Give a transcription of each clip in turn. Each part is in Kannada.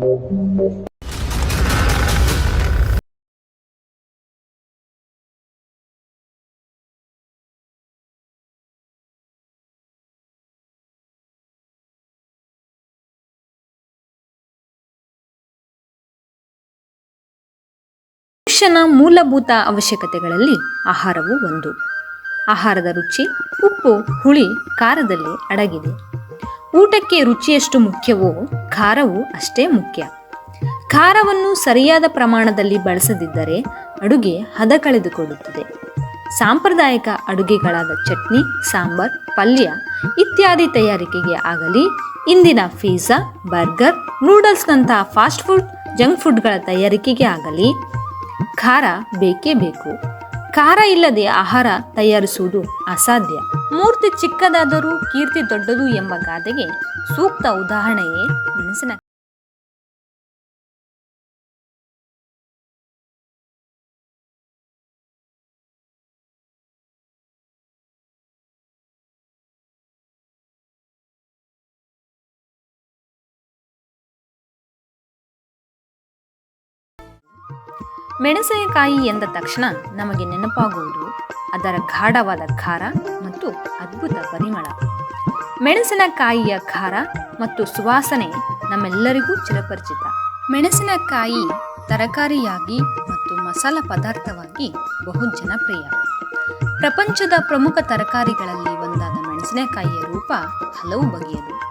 ಮನುಷ್ಯನ ಮೂಲಭೂತ ಅವಶ್ಯಕತೆಗಳಲ್ಲಿ ಆಹಾರವು ಒಂದು. ಆಹಾರದ ರುಚಿ ಉಪ್ಪು ಹುಳಿ ಖಾರದಲ್ಲಿ ಅಡಗಿದೆ. ಊಟಕ್ಕೆ ರುಚಿಯಷ್ಟು ಮುಖ್ಯವೋ ಖಾರವು ಅಷ್ಟೇ ಮುಖ್ಯ. ಖಾರವನ್ನು ಸರಿಯಾದ ಪ್ರಮಾಣದಲ್ಲಿ ಬಳಸದಿದ್ದರೆ ಅಡುಗೆ ಹದ ಕಳೆದುಕೊಳ್ಳುತ್ತದೆ ಸಾಂಪ್ರದಾಯಿಕ ಅಡುಗೆಗಳಾದ ಚಟ್ನಿ, ಸಾಂಬಾರ್, ಪಲ್ಯ ಇತ್ಯಾದಿ ತಯಾರಿಕೆಗೆ ಆಗಲಿ, ಇಂದಿನ ಪಿಜ್ಜಾ ಬರ್ಗರ್, ನೂಡಲ್ಸ್ನಂತಹ ಫಾಸ್ಟ್ ಫುಡ್, ಜಂಕ್ ಫುಡ್ಗಳ ತಯಾರಿಕೆಗೆ ಆಗಲಿ ಖಾರ ಬೇಕೇ ಬೇಕು. ಖಾರ ಇಲ್ಲದೆ ಆಹಾರ ತಯಾರಿಸುವುದು ಅಸಾಧ್ಯ. ಮೂರ್ತಿ ಚಿಕ್ಕದಾದರೂ ಕೀರ್ತಿ ದೊಡ್ಡದು ಎಂಬ ಗಾದೆಗೆ ಸೂಕ್ತ ಉದಾಹರಣೆಯೇ ಮೆಣಸಿನ ಮೆಣಸಿನಕಾಯಿ ಎಂದ ತಕ್ಷಣ ನಮಗೆ ನೆನಪಾಗುವುದು ಅದರ ಗಾಢವಾದ ಖಾರ ಮತ್ತು ಅದ್ಭುತ ಪರಿಮಳ. ಮೆಣಸಿನಕಾಯಿಯ ಖಾರ ಮತ್ತು ಸುವಾಸನೆ ನಮ್ಮೆಲ್ಲರಿಗೂ ಚಿರಪರಿಚಿತ. ಮೆಣಸಿನಕಾಯಿ ತರಕಾರಿಯಾಗಿ ಮತ್ತು ಮಸಾಲ ಪದಾರ್ಥವಾಗಿ ಬಹು ಜನಪ್ರಿಯ. ಪ್ರಪಂಚದ ಪ್ರಮುಖ ತರಕಾರಿಗಳಲ್ಲಿ ಒಂದಾದ ಮೆಣಸಿನಕಾಯಿಯ ರೂಪ ಹಲವು ಬಗೆಯದು.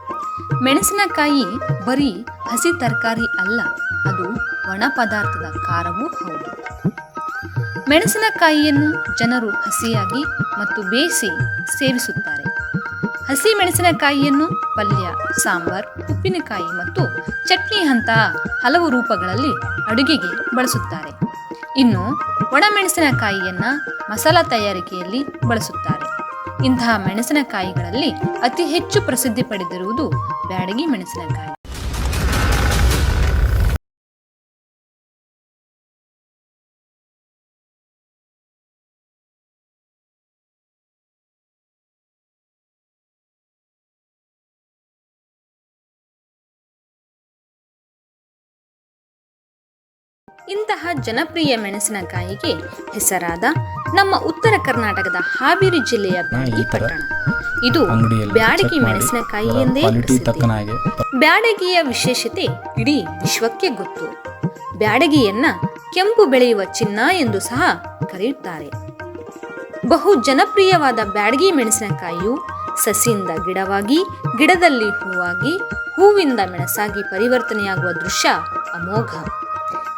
ಮೆಣಸಿನಕಾಯಿ ಬರೀ ಹಸಿ ತರಕಾರಿ ಅಲ್ಲ, ಅದು ಒಣ ಪದಾರ್ಥದ ಖಾರವೂ ಹೌದು. ಮೆಣಸಿನಕಾಯಿಯನ್ನು ಜನರು ಹಸಿಯಾಗಿ ಮತ್ತು ಬೇಯಿಸಿ ಸೇವಿಸುತ್ತಾರೆ. ಹಸಿ ಮೆಣಸಿನಕಾಯಿಯನ್ನು ಪಲ್ಯ, ಸಾಂಬಾರ್, ಉಪ್ಪಿನಕಾಯಿ ಮತ್ತು ಚಟ್ನಿ ಅಂತಹ ಹಲವು ರೂಪಗಳಲ್ಲಿ ಅಡುಗೆಗೆ ಬಳಸುತ್ತಾರೆ. ಇನ್ನು ಒಣಮೆಣಸಿನಕಾಯಿಯನ್ನು ಮಸಾಲಾ ತಯಾರಿಕೆಯಲ್ಲಿ ಬಳಸುತ್ತಾರೆ. ಇಂತಹ ಮೆಣಸಿನಕಾಯಿಗಳಲ್ಲಿ ಅತಿ ಹೆಚ್ಚು ಪ್ರಸಿದ್ಧಿ ಪಡೆದಿರುವುದು ಬ್ಯಾಡಗಿ ಮೆಣಸಿನಕಾಯಿ. ಇಂತಹ ಜನಪ್ರಿಯ ಮೆಣಸಿನಕಾಯಿಗೆ ಹೆಸರಾದ ನಮ್ಮ ಉತ್ತರ ಕರ್ನಾಟಕದ ಹಾವೇರಿ ಜಿಲ್ಲೆಯ ಬ್ಯಾಡಗಿ ಪಟ್ಟಣ. ಇದು ಬ್ಯಾಡಗಿ ಮೆಣಸಿನಕಾಯಿ ಎಂದೇ ಬ್ಯಾಡಗಿಯ ವಿಶೇಷತೆ ಇಡೀ ವಿಶ್ವಕ್ಕೆ ಗೊತ್ತು. ಬ್ಯಾಡಗಿಯನ್ನ ಕೆಂಪು ಬೆಳೆಯುವ ಚಿನ್ನ ಎಂದು ಸಹ ಕರೆಯುತ್ತಾರೆ. ಬಹು ಜನಪ್ರಿಯವಾದ ಬ್ಯಾಡಗಿ ಮೆಣಸಿನಕಾಯಿಯು ಸಸಿಯಿಂದ ಗಿಡವಾಗಿ ಗಿಡದಲ್ಲಿ ಹೂವಾಗಿ ಹೂವಿಂದ ಮೆಣಸಾಗಿ ಪರಿವರ್ತನೆಯಾಗುವ ದೃಶ್ಯ ಅಮೋಘ.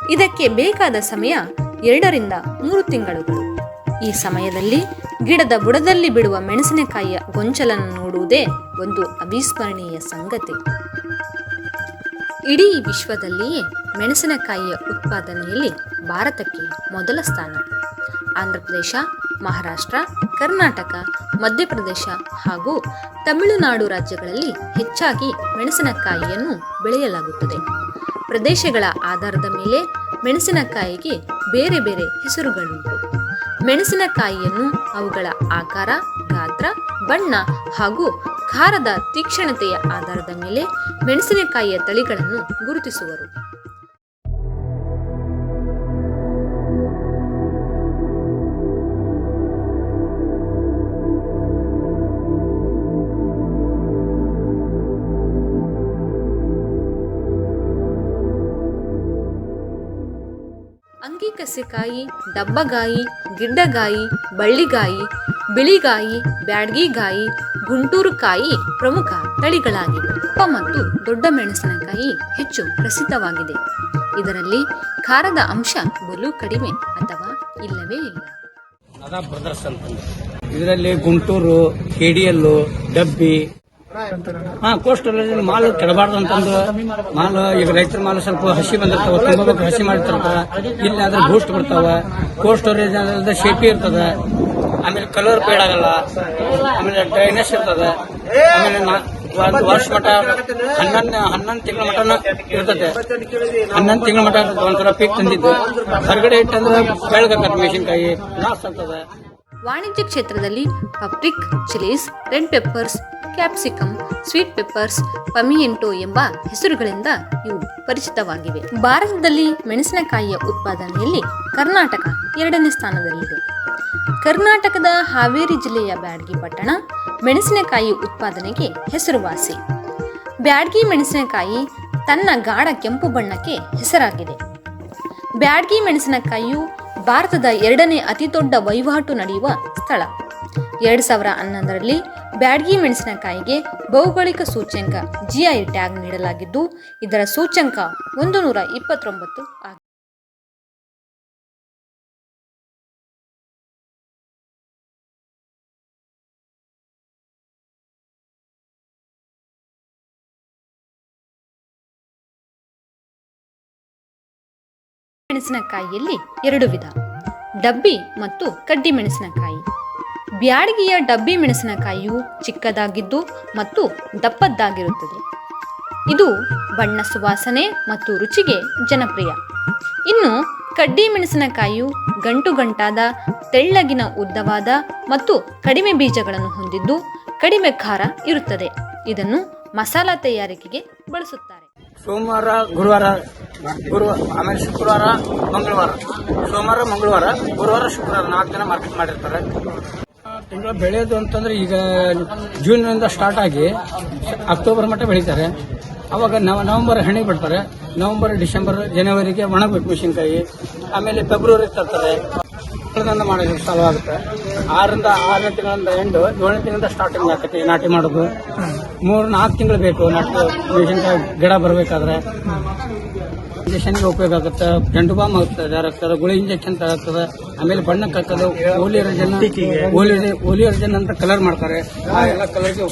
ಇದಕ್ಕೆ ಬೇಕಾದ ಸಮಯ ಎರಡರಿಂದ ಮೂರು ತಿಂಗಳುಗಳು. ಈ ಸಮಯದಲ್ಲಿ ಗಿಡದ ಬುಡದಲ್ಲಿ ಬಿಡುವ ಮೆಣಸಿನಕಾಯಿಯ ಗೊಂಚಲನ್ನು ನೋಡುವುದೇ ಒಂದು ಅವಿಸ್ಮರಣೀಯ ಸಂಗತಿ. ಇಡೀ ವಿಶ್ವದಲ್ಲಿಯೇ ಮೆಣಸಿನಕಾಯಿಯ ಉತ್ಪಾದನೆಯಲ್ಲಿ ಭಾರತಕ್ಕೆ ಮೊದಲ ಸ್ಥಾನ. ಆಂಧ್ರಪ್ರದೇಶ, ಮಹಾರಾಷ್ಟ್ರ, ಕರ್ನಾಟಕ, ಮಧ್ಯಪ್ರದೇಶ ಹಾಗೂ ತಮಿಳುನಾಡು ರಾಜ್ಯಗಳಲ್ಲಿ ಹೆಚ್ಚಾಗಿ ಮೆಣಸಿನಕಾಯಿಯನ್ನು ಬೆಳೆಯಲಾಗುತ್ತದೆ. ಪ್ರದೇಶಗಳ ಆಧಾರದ ಮೇಲೆ ಮೆಣಸಿನಕಾಯಿಗೆ ಬೇರೆ ಬೇರೆ ಹೆಸರುಗಳುಂಟು. ಮೆಣಸಿನಕಾಯಿಯನ್ನು ಅವುಗಳ ಆಕಾರ ಗಾತ್ರ ಬಣ್ಣ ಹಾಗೂ ಖಾರದ ತೀಕ್ಷ್ಣತೆಯ ಆಧಾರದ ಮೇಲೆ ಮೆಣಸಿನಕಾಯಿಯ ತಳಿಗಳನ್ನು ಗುರುತಿಸುವರು. ಅಂಗಿಕಸೆಕಾಯಿ ಡಬ್ಬಗಾಯಿ, ಗಿಡ್ಡಗಾಯಿ, ಬಳ್ಳಿಗಾಯಿ, ಬಿಳಿಗಾಯಿ, ಬ್ಯಾಡ್ಗಿಗಾಯಿ ಗುಂಟೂರು ಕಾಯಿ ಪ್ರಮುಖ ತಳಿಗಳಾಗಿವೆ. ಉಪ್ಪ ಮತ್ತು ದೊಡ್ಡ ಮೆಣಸಿನಕಾಯಿ ಹೆಚ್ಚು ಪ್ರಸಿದ್ಧವಾಗಿದೆ. ಇದರಲ್ಲಿ ಖಾರದ ಅಂಶ ಬಲು ಕಡಿಮೆ ಅಥವಾ ಇಲ್ಲವೇ ಇಲ್ಲ. ಇದರಲ್ಲಿ ಗುಂಟೂರು, ಕೆಡಿಯಲ್ಲು, ಡಬ್ಬಿ ಹಾ ಕೋಸ್ಟಲ್ ಮಾಲ್ ಕೆಡಬಾರ್ದು ಅಂತಂದು ಮಾಲ್, ಈಗ ರೈತರ ಮಾಲ್ ಸ್ವಲ್ಪ ಹಸಿ ಬಂದಿರ್ತಾವ ತುಂಬಬೇಕು ಹಸಿ ಮಾಡಿರ್ತಾರ ಇಲ್ಲಿ ಅದ್ರ ಬೂಸ್ಟ್ ಬರ್ತಾವ. ಕೋಲ್ಡ್ ಸ್ಟೋರೇಜ್ ಶೇಪಿ ಇರ್ತದ. ಆಮೇಲೆ ಕಲರ್ ಪೇಡ್ ಆಗಲ್ಲ. ಆಮೇಲೆ ಡ್ರೈನೆಸ್ ಇರ್ತದ. ಆಮೇಲೆ ನಾ- ವರ್ಷ ಮಟ ಹನ್ನೊಂದು ಹನ್ನೊಂದು ತಿಂಗಳ ಮಟನ ಇರ್ತದೆ. ಹನ್ನೊಂದು ತಿಂಗಳ ಇರ್ತದೆ. ಒಂಥರ ಪೀಕ್ ತಂದಿದ್ದು. ಹೊರಗಡೆ ಇಟ್ಟಂದ್ರೆ ಬೆಳಗಾಕತ್ ಮೆಣಸಿನ್ಕಾಯಿ ಲಾಸ್ ಆಗ್ತದೆ. ವಾಣಿಜ್ಯ ಕ್ಷೇತ್ರದಲ್ಲಿ paprika chillies, red peppers, capsicum, sweet peppers, pimento ಎಂಬ ಹೆಸರುಗಳಿಂದ ಇವು ಪರಿಚಿತವಾಗಿವೆ. ಭಾರತದಲ್ಲಿ ಮೆಣಸಿನಕಾಯಿಯ ಉತ್ಪಾದನೆಯಲ್ಲಿ ಕರ್ನಾಟಕ ಎರಡನೇ ಸ್ಥಾನದಲ್ಲಿದೆ. ಕರ್ನಾಟಕದ ಹಾವೇರಿ ಜಿಲ್ಲೆಯ ಬ್ಯಾಡ್ಗಿ ಪಟ್ಟಣ ಮೆಣಸಿನಕಾಯಿ ಉತ್ಪಾದನೆಗೆ ಹೆಸರುವಾಸಿ. ಬ್ಯಾಡ್ಗಿ ಮೆಣಸಿನಕಾಯಿ ತನ್ನ ಗಾಢ ಕೆಂಪು ಬಣ್ಣಕ್ಕೆ ಹೆಸರಾಗಿದೆ. ಬ್ಯಾಡ್ಗಿ ಮೆಣಸಿನಕಾಯಿಯು ಭಾರತದ ಎರಡನೇ ಅತಿ ದೊಡ್ಡ ವಹಿವಾಟು ನಡೆಯುವ ಸ್ಥಳ. ಎರಡು ಸಾವಿರ ಹನ್ನೊಂದರಲ್ಲಿ ಬ್ಯಾಡ್ಗಿ ಮೆಣಸಿನಕಾಯಿಗೆ ಭೌಗೋಳಿಕ ಸೂಚ್ಯಂಕ ಜಿಐ ಟ್ಯಾಗ್ ನೀಡಲಾಗಿದ್ದು, ಇದರ ಸೂಚ್ಯಂಕ ಒಂದು ನೂರ ಇಪ್ಪತ್ತೊಂಬತ್ತು ಆಗಿದೆ. ಮೆಣಸಿನಕಾಯಿಯಲ್ಲಿ ಎರಡು ವಿಧ. ಡಬ್ಬಿ ಮತ್ತು ಕಡ್ಡಿ ಮೆಣಸಿನಕಾಯಿ. ಬ್ಯಾಡಗಿಯ ಡಬ್ಬಿ ಮೆಣಸಿನಕಾಯಿಯು ಚಿಕ್ಕದಾಗಿದ್ದು ಮತ್ತು ದಪ್ಪದ್ದಾಗಿರುತ್ತದೆ. ಇದು ಬಣ್ಣ ಸುವಾಸನೆ ಮತ್ತು ರುಚಿಗೆ ಜನಪ್ರಿಯ. ಇನ್ನು ಕಡ್ಡಿ ಮೆಣಸಿನಕಾಯಿಯು ಗಂಟು ಗಂಟಾದ, ತೆಳ್ಳಗಿನ ಉದ್ದವಾದ ಮತ್ತು ಕಡಿಮೆ ಬೀಜಗಳನ್ನು ಹೊಂದಿದ್ದು ಕಡಿಮೆ ಖಾರ ಇರುತ್ತದೆ. ಇದನ್ನು ಮಸಾಲಾ ತಯಾರಿಕೆಗೆ ಬಳಸುತ್ತಾರೆ. ಸೋಮವಾರ, ಗುರುವಾರ ಗುರುವಾರ ಆಮೇಲೆ ಶುಕ್ರವಾರ, ಮಂಗಳವಾರ. ಸೋಮವಾರ, ಮಂಗಳವಾರ, ಗುರುವಾರ, ಶುಕ್ರವಾರ ನಾಲ್ಕು ದಿನ ಮಾರ್ಕೆಟ್ ಮಾಡಿರ್ತಾರೆ. ತಿಂಗಳ ಬೆಳೆಯೋದು ಅಂತಂದ್ರೆ ಈಗ ಜೂನ್ನಿಂದ ಸ್ಟಾರ್ಟ್ ಆಗಿ ಅಕ್ಟೋಬರ್ ಮಟ್ಟ ಬೆಳೀತಾರೆ. ಅವಾಗ ನವ, ನವಂಬರ್ ಹಣಿ ಬಿಡ್ತಾರೆ. ನವಂಬರ್, ಡಿಸೆಂಬರ್, ಜನವರಿಗೆ ಒಣಬೇಕು ಮೆಣಸಿನ್ಕಾಯಿ ಆಮೇಲೆ ಫೆಬ್ರವರಿ ತರ್ತಾರೆ. ತಿಂಗಳಿಂದ ಮಾಡೋದು ಚಾಲು ಆಗುತ್ತೆ ಆರರಿಂದ ಆರನೇ ತಿಂಗಳಿಂದ ಎಂಡು ಏಳನೇ ತಿಂಗಳಿಂದ ಸ್ಟಾರ್ಟಿಂಗ್ ಆಗ್ತೈತಿ ನಾಟಿ ಮಾಡೋದು. ಮೂರು, ನಾಲ್ಕು ತಿಂಗಳು ಬೇಕು. ನಾಟಿ ಮೆಣಸಿನ್ಕಾಯಿ ಗಿಡ ಬರಬೇಕಾದ್ರೆ ಇಂಜೆಕ್ಷನ್ಗೆ ಉಪಯೋಗ ಆಗುತ್ತೆ. ಗಂಡು ಬಾಂಬ್ ಆಗುತ್ತೆ ಆಗ್ತದೆ ಗುಳಿ ಇಂಜೆಕ್ಷನ್ ಆಗ್ತದೆ ಆಮೇಲೆ ಬಣ್ಣಕ್ಕೆ ಹಾಕೋದು. ಓಲಿ ರಜನ್ ಓಲಿ ಓಲಿ ಅಂತ ಕಲರ್ ಮಾಡ್ತಾರೆ. ಆ ಎಲ್ಲ ಕಲರ್ಗೆ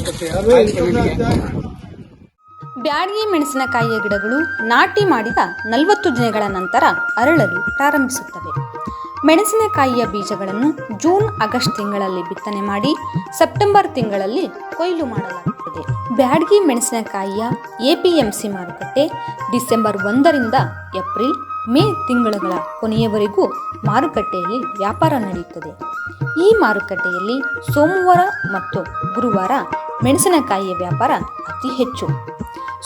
ಬ್ಯಾಡಗಿ ಮೆಣಸಿನಕಾಯಿಯ ಗಿಡಗಳು ನಾಟಿ ಮಾಡಿದ ನಲವತ್ತು ದಿನಗಳ ನಂತರ ಅರಳಲು ಪ್ರಾರಂಭಿಸುತ್ತವೆ. ಮೆಣಸಿನಕಾಯಿಯ ಬೀಜಗಳನ್ನು ಜೂನ್, ಆಗಸ್ಟ್ ತಿಂಗಳಲ್ಲಿ ಬಿತ್ತನೆ ಮಾಡಿ ಸೆಪ್ಟೆಂಬರ್ ತಿಂಗಳಲ್ಲಿ ಕೊಯ್ಲು ಮಾಡಲಾಗುತ್ತದೆ. ಬ್ಯಾಡ್ಗಿ ಮೆಣಸಿನಕಾಯಿಯ ಎಪಿಎಂಸಿ ಮಾರುಕಟ್ಟೆ ಡಿಸೆಂಬರ್ ಒಂದರಿಂದ ಏಪ್ರಿಲ್, ಮೇ ತಿಂಗಳುಗಳ ಕೊನೆಯವರೆಗೂ ಮಾರುಕಟ್ಟೆಯಲ್ಲಿ ವ್ಯಾಪಾರ ನಡೆಯುತ್ತದೆ. ಈ ಮಾರುಕಟ್ಟೆಯಲ್ಲಿ ಸೋಮವಾರ ಮತ್ತು ಗುರುವಾರ ಮೆಣಸಿನಕಾಯಿಯ ವ್ಯಾಪಾರ ಅತಿ ಹೆಚ್ಚು.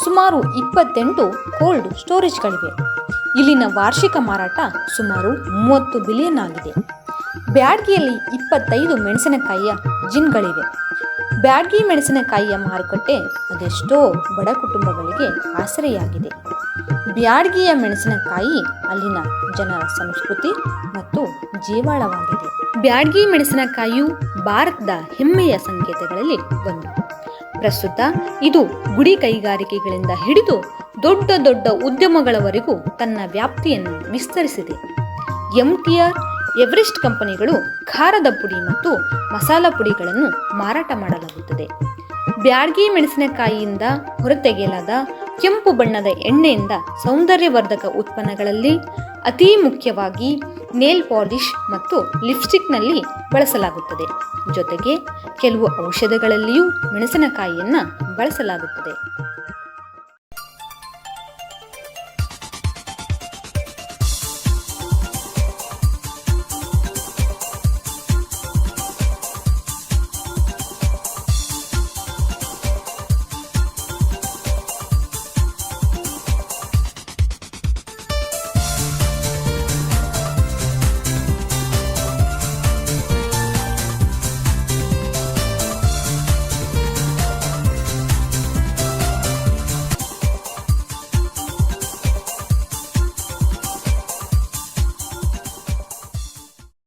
ಸುಮಾರು ಇಪ್ಪತ್ತೆಂಟು ಕೋಲ್ಡ್ ಸ್ಟೋರೇಜ್ಗಳಿವೆ. ಇಲ್ಲಿನ ವಾರ್ಷಿಕ ಮಾರಾಟ ಸುಮಾರು ಮೂವತ್ತು ಬಿಲಿಯನ್ ಆಗಿದೆ. ಬ್ಯಾಡ್ಗಿಯಲ್ಲಿ ಇಪ್ಪತ್ತೈದು ಮೆಣಸಿನಕಾಯಿಯ ಜಿನ್ಗಳಿವೆ. ಬ್ಯಾಡ್ಗಿ ಮೆಣಸಿನಕಾಯಿಯ ಮಾರುಕಟ್ಟೆ ಅದೆಷ್ಟೋ ಬಡ ಕುಟುಂಬಗಳಿಗೆ ಆಸರೆಯಾಗಿದೆ. ಬ್ಯಾಡ್ಗಿಯ ಮೆಣಸಿನಕಾಯಿ ಅಲ್ಲಿನ ಜನರ ಸಂಸ್ಕೃತಿ ಮತ್ತು ಜೀವಾಳವಾಗಿದೆ. ಬ್ಯಾಡ್ಗಿ ಮೆಣಸಿನಕಾಯಿಯು ಭಾರತದ ಹೆಮ್ಮೆಯ ಸಂಕೇತಗಳಲ್ಲಿ ಒಂದು. ಪ್ರಸ್ತುತ ಇದು ಗುಡಿ ಕೈಗಾರಿಕೆಗಳಿಂದ ಹಿಡಿದು ದೊಡ್ಡ ದೊಡ್ಡ ಉದ್ಯಮಗಳವರೆಗೂ ತನ್ನ ವ್ಯಾಪ್ತಿಯನ್ನು ವಿಸ್ತರಿಸಿದೆ. ಎಂಟಿಆರ್, ಎವರೆಸ್ಟ್ ಕಂಪನಿಗಳು ಖಾರದ ಪುಡಿ ಮತ್ತು ಮಸಾಲ ಪುಡಿಗಳನ್ನು ಮಾರಾಟ ಮಾಡಲಾಗುತ್ತದೆ. ಬ್ಯಾಡ್ಗಿ ಮೆಣಸಿನಕಾಯಿಯಿಂದ ಹೊರತೆಗೆಯಲಾದ ಕೆಂಪು ಬಣ್ಣದ ಎಣ್ಣೆಯಿಂದ ಸೌಂದರ್ಯವರ್ಧಕ ಉತ್ಪನ್ನಗಳಲ್ಲಿ ಅತಿ ಮುಖ್ಯವಾಗಿ ನೇಲ್ ಪಾಲಿಶ್ ಮತ್ತು ಲಿಪ್ಸ್ಟಿಕ್ನಲ್ಲಿ ಬಳಸಲಾಗುತ್ತದೆ. ಜೊತೆಗೆ ಕೆಲವು ಔಷಧಗಳಲ್ಲಿಯೂ ಮೆಣಸಿನಕಾಯಿಯನ್ನು ಬಳಸಲಾಗುತ್ತದೆ.